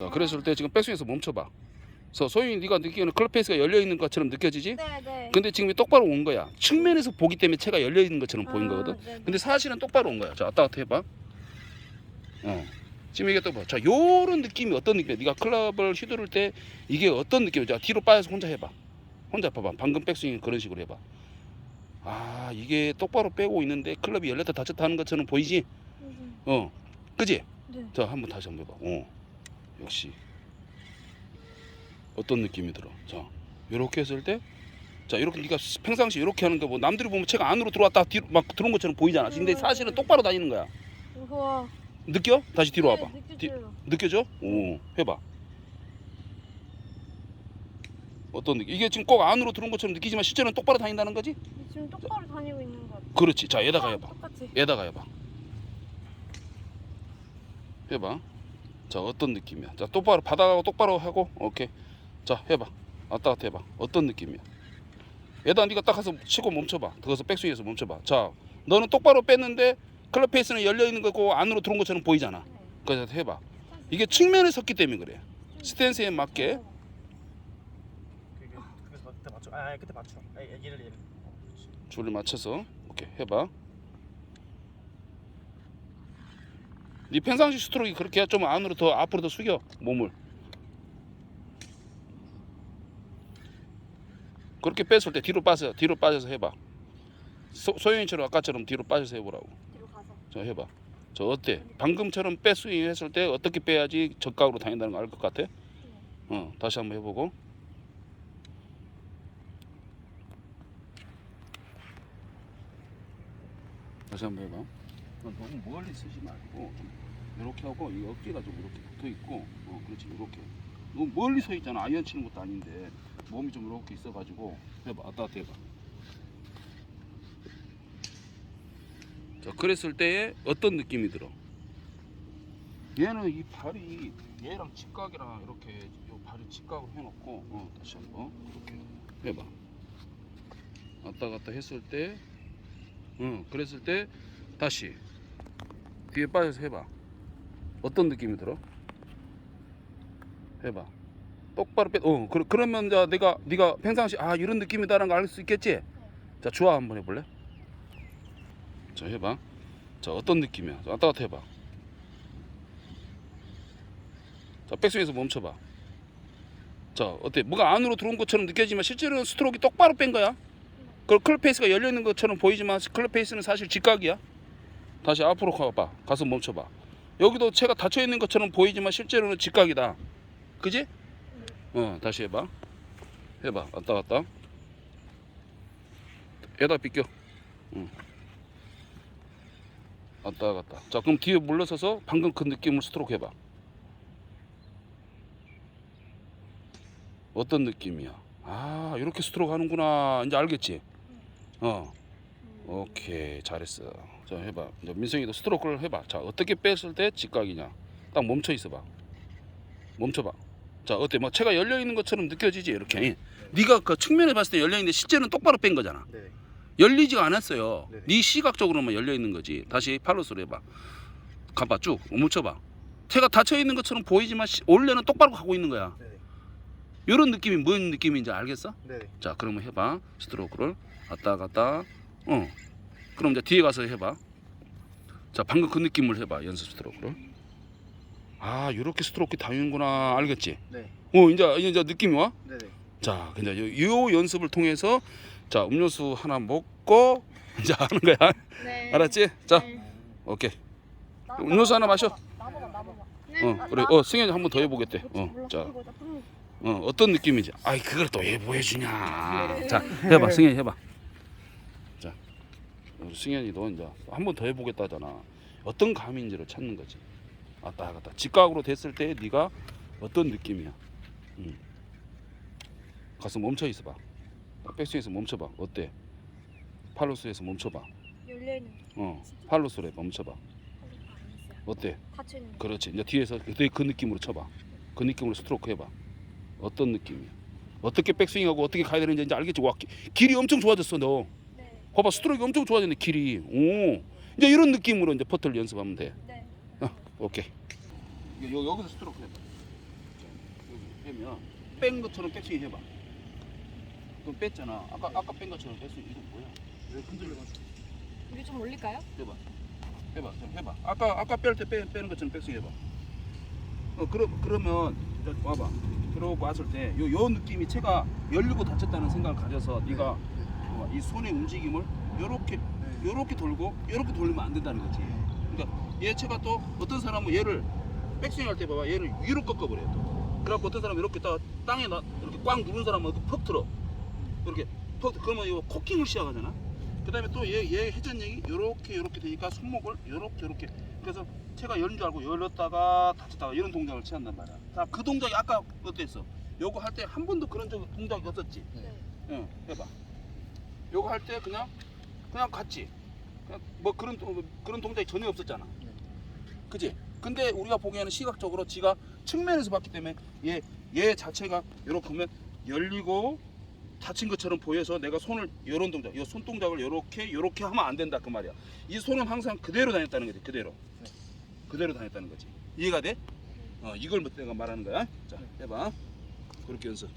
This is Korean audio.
자, 그랬을 때 지금 백스윙에서 멈춰봐. 그래서 소위 네가 느끼는 클럽 페이스가 열려 있는 것처럼 느껴지지? 네, 네. 근데 지금 똑바로 온 거야. 측면에서 보기 때문에 채가 열려 있는 것처럼 보인 아, 거거든. 네, 네. 근데 사실은 똑바로 온 거야. 자, 왔다 갔다 해봐. 어. 지금 이게 또 봐. 자, 요런 느낌이 어떤 느낌이야? 네가 클럽을 휘두를 때 이게 어떤 느낌이야? 자, 뒤로 빠져서 혼자 해봐. 혼자 봐봐. 방금 백스윙 그런 식으로 해봐. 아, 이게 똑바로 빼고 있는데 클럽이 열렸다 닫혔다 하는 것처럼 보이지? 음, 어. 그지? 네. 자, 한번 다시 한번 해봐. 어. 역시. 어떤 느낌이 들어? 자, 요렇게 했을 때 자, 이렇게 네가 평상시 이렇게 하는 거뭐 남들이 보면 채가 안으로 들어왔다 뒤로 막 들어온 것처럼 보이잖아. 근데 사실은 똑바로 다니는 거야. 우와. 느껴? 다시 뒤로 와봐. 네, 뒤- 느껴져요. 느껴져? 오, 해봐. 어떤 느낌? 이게 지금 꼭 안으로 들어온 것처럼 느끼지만 실제로는 똑바로 다닌다는 거지? 지금 똑바로 다니고 있는 것 같아. 그렇지. 자, 얘다가 해봐. 똑같이. 얘다가 해봐. 해봐. 자, 어떤 느낌이야? 자, 똑바로 바닥하고 똑바로 하고, 오케이. 자, 해봐. 왔다 갔다 해봐. 어떤 느낌이야? 얘다 네가 딱 가서 치고 멈춰봐. 거기서 백스윙에서 멈춰봐. 자, 너는 똑바로 뺐는데 클럽 페이스는 열려 있는 거고 안으로 들어온 것처럼 보이잖아. 네. 그래서 해봐. 이게 측면에 섰기 때문에 그래. 스탠스에 맞게. 아. 아. 줄을 맞춰서 오케이 해봐. 네 평상시 스트로크 그렇게 좀 안으로 더 앞으로 더 숙여 몸을. 그렇게 뺐을 때 뒤로 빠져 뒤로 빠져서 해봐. 소, 소영이처럼 아까처럼 뒤로 빠져서 해보라고. 뒤로 가서. 저 해봐. 저 어때? 방금처럼 백스윙 했을 때 어떻게 빼야지 적각으로 다닌다는 거알것 같아? 어 다시 한번 해보고. 다시 한번 해봐. 어, 너무 멀리 쓰지 말고 좀 이렇게 하고 이 어깨가 좀 이렇게 붙어 있고, 어 그렇지 이렇게. 너무 멀리 서 있잖아. 아이언 치는 것도 아닌데 몸이 좀 이렇게 있어가지고 해봐. 왔다 갔다 해봐. 자 그랬을 때에 어떤 느낌이 들어? 얘는 이 발이 얘랑 직각이랑 이렇게 요 발이 직각으로 해놓고 어 다시 한번 이렇게 해봐. 왔다 갔다 했을 때, 응 그랬을 때 다시 뒤에 빠져서 해봐. 어떤 느낌이 들어? 해봐. 똑바로 빼. 어 그러, 그러면 자 내가 네가 평상시 아 이런 느낌이다라는 걸 알 수 있겠지? 자 주아 한번 해볼래? 자 해봐. 자 어떤 느낌이야? 자, 왔다 갔다 해봐. 자 백스윙에서 멈춰봐. 자 어때? 뭐가 안으로 들어온 것처럼 느껴지지만 실제로는 스트로크 똑바로 뺀 거야. 그 클럽 페이스가 열려 있는 것처럼 보이지만 클럽 페이스는 사실 직각이야. 다시 앞으로 가봐. 가서 멈춰봐. 여기도 채가 닫혀 있는 것처럼 보이지만 실제로는 직각이다. 그지? 어 다시 해봐. 해봐. 왔다 갔다. 에다 비껴. 응. 왔다 갔다. 자 그럼 뒤에 물러서서 방금 그 느낌을 스트로크 해봐. 어떤 느낌이야? 아 이렇게 스트로크 하는구나. 이제 알겠지? 어. 오케이 잘했어. 자 해봐. 민성이도 스트로크를 해봐. 자 어떻게 뺐을 때 직각이냐? 딱 멈춰 있어봐. 멈춰봐. 자 어때? 막 채가 열려 있는 것처럼 느껴지지 이렇게. 네가 그 측면에 봤을 때 열려 있는데 실제는 똑바로 뺀 거잖아. 네. 열리지가 않았어요. 네네. 네 시각적으로만 열려 있는 거지. 다시 팔로스로 해봐. 가봐 쭉 멈춰봐. 채가 닫혀 있는 것처럼 보이지만 시- 원래는 똑바로 가고 있는 거야. 네. 이런 느낌이 뭔 느낌인지 알겠어? 네. 자 그러면 해봐 스트로크를 왔다 갔다 어 그럼 이제 뒤에 가서 해봐 자 방금 그 느낌을 해봐 연습 스트로크를 아 이렇게 스트로크 다니는구나 알겠지 네. 어 이제 이제 느낌이 와? 네. 네. 자 이제 요, 요 연습을 통해서 자 음료수 하나 먹고 이제 하는 거야 네. 알았지? 자 네. 오케이 나- 음료수 하나 마셔 나봐봐, 나봐봐. 어 그래 어 승현이 한 번 더 해보겠대 어자 이거 나 좀- 어, 어떤 느낌인지. 아이 그걸 또 왜 보여주냐. 자 해봐 승현이 해봐. 자 우리 승현이도 이제 한 번 더 해보겠다 하잖아. 어떤 감인지를 찾는 거지. 왔다 갔다. 직각으로 됐을 때 네가 어떤 느낌이야. 음. 가서 멈춰 있어봐. 백스윙에서 멈춰봐. 어때? 팔로스에서 멈춰봐. 열려있는 어 팔로스로 해 멈춰봐. 어때? 닫혀있는 거. 그렇지. 이제 뒤에서 그, 그 느낌으로 쳐봐. 그 느낌으로 스트로크 해봐. 어떤 느낌이야? 어떻게 백스윙하고 어떻게 가야 되는지 이제 알겠지? 와, 기- 길이 엄청 좋아졌어 너. 네. 봐봐 스트로크 엄청 좋아졌네 길이. 오. 이제 이런 느낌으로 이제 퍼트를 연습하면 돼. 네. 오케이. 여, 여기서 스트로크 해봐. 빼면 뺀 것처럼 백스윙 해봐. 그럼 뺐잖아. 아까 아까 뺀 것처럼 백스윙 이거 뭐야? 왜 흔들려가지고? 우리 좀 올릴까요? 해봐. 해봐. 좀 해봐. 아까 아까 뺄 때 빼는 것처럼 백스윙 해봐. 어 그러 그러면 자, 와봐. 그러고 왔을 때 요 요 느낌이 채가 열리고 닫혔다는 생각을 가져서 네가 어, 이 손의 움직임을 요렇게 요렇게 돌고 요렇게 돌리면 안 된다는 거지. 그러니까 얘 채가 또 어떤 사람은 얘를 백스윙 할 때 봐봐 얘를 위로 꺾어버려 또. 그래갖고 어떤 사람은 이렇게 딱 땅에 나, 이렇게 꽝 누른 사람은 이렇게 퍽 틀어. 이렇게 퍽 그러면 이거 코킹을 시작하잖아. 그 다음에 또 얘 얘 회전력이 요렇게 요렇게 되니까 손목을 요렇게 요렇게 그래서 채가 열린 줄 알고 열렸다가 닫혔다가 이런 동작을 취한단 말이야. 자, 그 동작이 아까 어땠어? 요거 할 때 한 번도 그런 적 동작이 없었지. 네. 응, 해봐. 요거 할 때 그냥 그냥 갔지. 그냥 뭐 그런 동- 그런 동작이 전혀 없었잖아. 그지? 근데 우리가 보기에는 시각적으로 지가 측면에서 봤기 때문에 얘, 얘 자체가 이렇게 보면 열리고 닫힌 것처럼 보여서 내가 손을 이런 동작, 이 손 동작을 이렇게 이렇게 하면 안 된다 그 말이야. 이 손은 항상 그대로 다녔다는 거지, 그대로. 그대로 다녔다는 거지. 이해가 돼? 어, 이걸 내가 말하는 거야. 자, 해봐. 그렇게 연습.